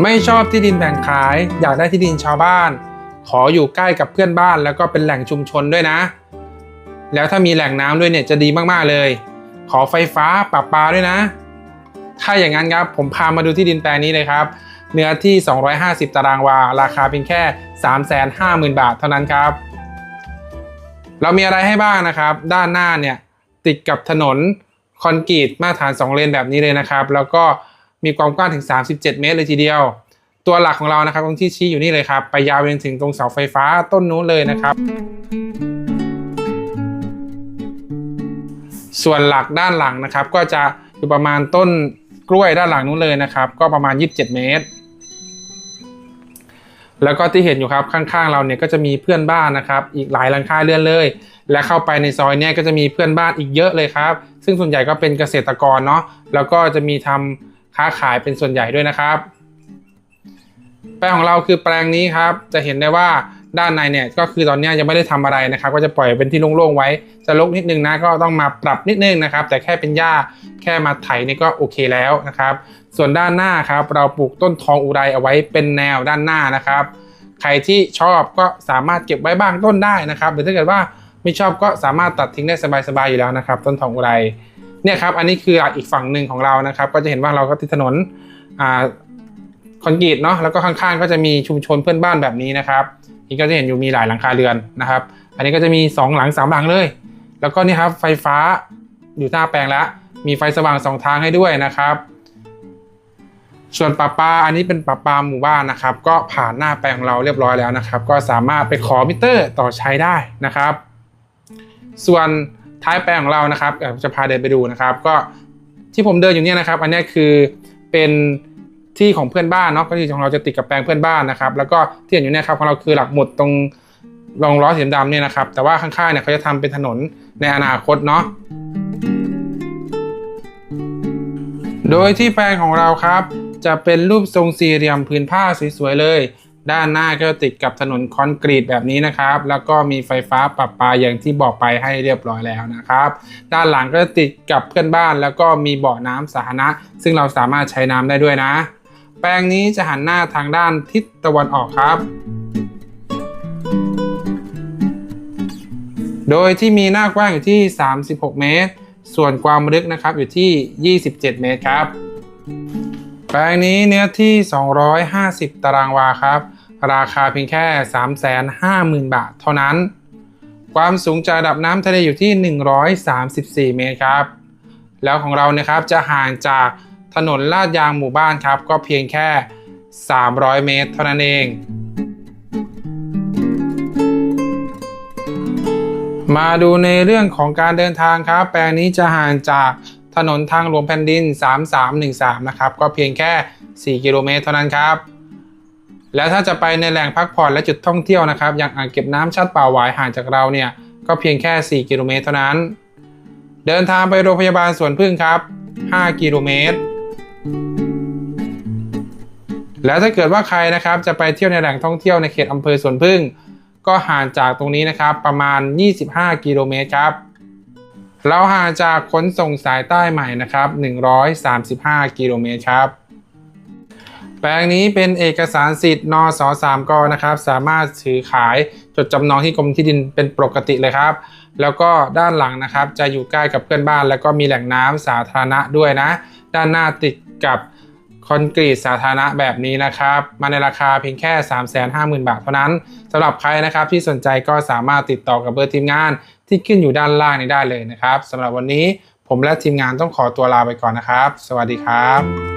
ไม่ชอบที่ดินแบ่งขาย อยากได้ที่ดินชาวบ้าน ขออยู่ใกล้กับเพื่อนบ้าน แล้วก็เป็นแหล่งชุมชนด้วยนะ แล้วถ้ามีแหล่งน้ำด้วยเนี่ยจะดีมากๆเลย ขอไฟฟ้าประปาด้วยนะ ถ้าอย่างนั้นครับผมพามาดูที่ดินแปลงนี้เลยครับ เนื้อที่ 250 ตารางวา ราคาเพียงแค่ 350,000 บาทเท่านั้นครับ เรามีอะไรให้บ้างนะครับ ด้านหน้าเนี่ยติดกับถนนคอนกรีตมาตรฐาน 2 เลนแบบนี้เลยนะครับ แล้วก็ มีความกว้างถึง 37 เมตรเลยทีเดียว ตัวหลักของเรานะครับตรงที่ชี้อยู่นี่เลยครับ ไปยาวไปถึงตรงเสาไฟฟ้าต้นนู้นเลยนะครับ ส่วนหลักด้านหลังนะครับ ก็จะอยู่ประมาณต้นกล้วยด้านหลังนู้นเลยนะครับ ก็ประมาณ 27 เมตร แล้วก็ที่เห็นอยู่ครับข้างๆ เราเนี่ยก็จะมีเพื่อนบ้านนะครับ อีกหลายหลังคาเรือนเลย และเข้าไปในซอยเนี่ยก็จะมีเพื่อนบ้านอีกเยอะเลยครับ ซึ่งส่วนใหญ่ก็เป็นเกษตรกรเนาะแล้วก็จะมีทำ ค้าขายเป็นส่วนใหญ่ด้วยนะครับ แปลงของเราคือแปลงนี้ครับ จะเห็นได้ว่าด้านในเนี่ยก็คือตอนนี้ยังไม่ได้ทำอะไรนะครับ ก็จะปล่อยเป็นที่โล่งๆไว้ จะรกนิดนึงนะก็ต้องมาปรับนิดนึงนะครับ แต่แค่เป็นหญ้าแค่มาไถนี่ก็โอเคแล้วนะครับ ส่วนด้านหน้าครับ เราปลูกต้นทองอุไรเอาไว้เป็นแนวด้านหน้านะครับ ใครที่ชอบก็สามารถเก็บไว้บ้างต้นได้นะครับหรือถ้าเกิดว่าไม่ชอบก็สามารถตัดทิ้งได้สบายๆอยู่แล้วนะครับ ต้นทองอุไร เนี่ยครับอันนี้คืออีกฝั่งหนึ่งของเรานะครับ ก็จะเห็นว่าเราก็ติดถนนอคอนกรีตเนาะแล้วก็ข้างๆ ก็จะมีชุมชนเพื่อนบ้านแบบนี้นะครับนี่ก็จะเห็นอยู่มีหลายหลังคาเรือนนะครับ อันนี้ก็จะมี 2 หลัง3หลังเลย แล้วก็นี่ครับไฟฟ้าอยู่หน้าแปลงแล้วมีไฟสว่างสองทางให้ด้วยนะครับ ส่วนปลาปลาอันนี้เป็นปลาปลาหมู่บ้านนะครับ ก็ผ่านหน้าแปลงของเราเรียบร้อยแล้วนะครับ ก็สามารถไปขอมิเตอร์ต่อใช้ได้นะครับ ส่วน ท้ายแปลงของเรานะครับจะพาเดินไปดูนะครับ ก็ที่ผมเดินอยู่เนี่ยนะครับ อันนี้คือเป็นที่ของเพื่อนบ้านเนาะก็ที่ของเราจะติดกับแปลงเพื่อนบ้านนะครับ แล้วก็ที่เห็นอยู่เนี่ยครับของเราคือหลักหมุดตรงรองล้อสีดำเนี่ยนะครับ แต่ว่าข้างๆเนี่ยเขาจะทำเป็นถนนในอนาคตเนาะโดยที่แปลงของเราครับ จะเป็นรูปทรงสี่เหลี่ยมผืนผ้าสวยๆเลย ด้านหน้าก็ติดกับถนนคอนกรีตแบบนี้นะครับ แล้วก็มีไฟฟ้าปรับปาอย่างที่บอกไปให้เรียบร้อยแล้วนะครับ ด้านหลังก็ติดกับเพื่อนบ้าน แล้วก็มีบ่อน้ำสาธารณะ ซึ่งเราสามารถใช้น้ำได้ด้วยนะ แปลงนี้จะหันหน้าทางด้านทิศตะวันออกครับ โดยที่มีหน้ากว้างอยู่ที่ 36 เมตร ส่วนความลึกนะครับอยู่ที่ 27 เมตรครับ แปลงนี้เนื้อที่ 250 ตารางวาครับ ราคาเพียงแค่ 350,000 บาทเท่านั้น ความสูงจากระดับน้ำทะเลอยู่ที่ 134 เมตรครับ แล้วของเรานะครับจะห่างจากถนนลาดยางหมู่บ้านครับ ก็เพียงแค่ 300 เมตรเท่านั้นเอง มาดูในเรื่องของการเดินทางครับ แปลงนี้จะห่างจาก ถนนทางหลวงแผ่นดิน 3313 นะครับ ก็เพียงแค่ 4 กิโลเมตรเท่านั้นครับ แล้วถ้าจะไปในแหล่งพักผ่อนและจุดท่องเที่ยวนะครับ อย่างอ่างเก็บน้ำชัดป่าหวายห่างจากเราเนี่ย ก็เพียงแค่ 4 กิโลเมตรเท่านั้น เดินทางไปโรงพยาบาลสวนพึ่งครับ 5 กิโลเมตร แล้วถ้าเกิดว่าใครนะครับจะไปเที่ยวในแหล่งท่องเที่ยวในเขตอำเภอสวนพึ่ง ก็ห่างจากตรงนี้นะครับประมาณ 25 กิโลเมตรครับ เราห่างจากขนส่งสายใต้ใหม่นะครับ 135 กิโลเมตรครับ แปลงนี้เป็นเอกสารสิทธิ์นส3กนะครับ สามารถถือขายจดจำนองที่กรมที่ดินเป็นปกติเลยครับ แล้วก็ด้านหลังนะครับ จะอยู่ใกล้กับเพื่อนบ้าน แล้วก็มีแหล่งน้ำสาธารณะด้วยนะ ด้านหน้าติดกับคอนกรีตสาธารณะแบบนี้นะครับ มาในราคาเพียงแค่ 350,000 บาทเท่านั้นสำหรับใครนะครับที่สนใจก็สามารถติดต่อกับเบอร์ทีมงาน ที่ขึ้นอยู่ด้านล่างนี้ได้เลยนะครับสำหรับวันนี้ผมและทีมงานต้องขอตัวลาไปก่อนนะครับ สวัสดีครับ